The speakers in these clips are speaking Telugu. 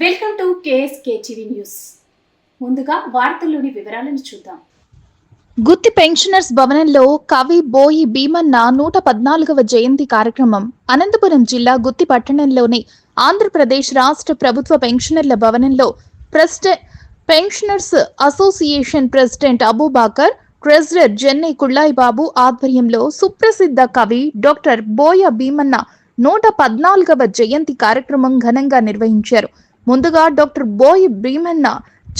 Welcome to KSK TV news. ముందుగా వార్తల్లోని వివరాలను చూద్దాం. గుత్తి పెన్షనర్స్ భవనంలో కవి బోయి భీమన్న నూట పద్నాలుగవ జయంతి కార్యక్రమం అనంతపురం జిల్లా గుత్తి పట్టణంలోని ఆంధ్రప్రదేశ్ రాష్ట్ర ప్రభుత్వ పెన్షనర్ల భవనంలో president pensioners association president Abubakar treasurer Jennai Kullayi Babu ఆధ్వర్యంలో సుప్రసిద్ధ కవి డాక్టర్ బోయ భీమన్న నూట పద్నాలుగవ జయంతి కార్యక్రమం ఘనంగా నిర్వహించారు. ముందుగా డాక్టర్ బోయ్ భీమన్న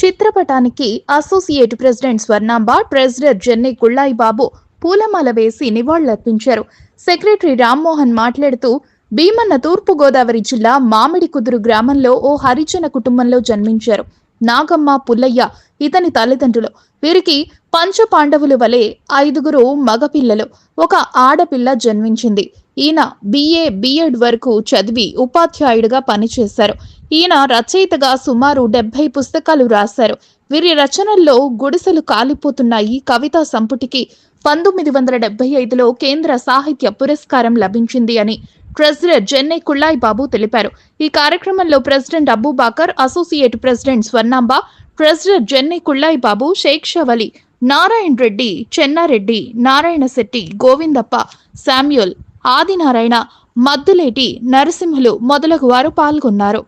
చిత్రపటానికి associate president Swarnamba treasurer Jenni Kullayi Babu పూలమాల వేసి నివాళులర్పించారు. సెక్రటరీ రామ్మోహన్ మాట్లాడుతూ భీమన్న తూర్పు గోదావరి జిల్లా మామిడి కుదురు గ్రామంలో ఓ హరిజన కుటుంబంలో జన్మించారు. నాగమ్మ పుల్లయ్య ఇతని తల్లిదండ్రులు. వీరికి పంచ పాండవుల వలె ఐదుగురు మగపిల్లలు. ఒక ఆడపిల్ల జన్మించింది. ఈయన బిఏ బిఎడ్ వరకు చదివి ఉపాధ్యాయుడిగా పనిచేశారు. ఈయన రచయితగా సుమారు డెబ్బై పుస్తకాలు రాశారు. వీరి రచనల్లో గుడిసెలు కాలిపోతున్నాయి. కవితా సంపుటికి పంతొమ్మిది వందల డెబ్బై ఐదులో కేంద్ర సాహిత్య పురస్కారం లభించింది అని ట్రెజరర్ జెన్నై కుళ్ళాయి బాబు తెలిపారు. ఈ కార్యక్రమంలో president Abbubakar associate president Swarnamba treasurer Jennai Kullayi Babu Sheikh Shavali Narayana Reddy Chennareddy Narayana Shetty Govindappa Samuel Adinarayana Madduleti Narasimhulu మొదలగు వారు పాల్గొన్నారు.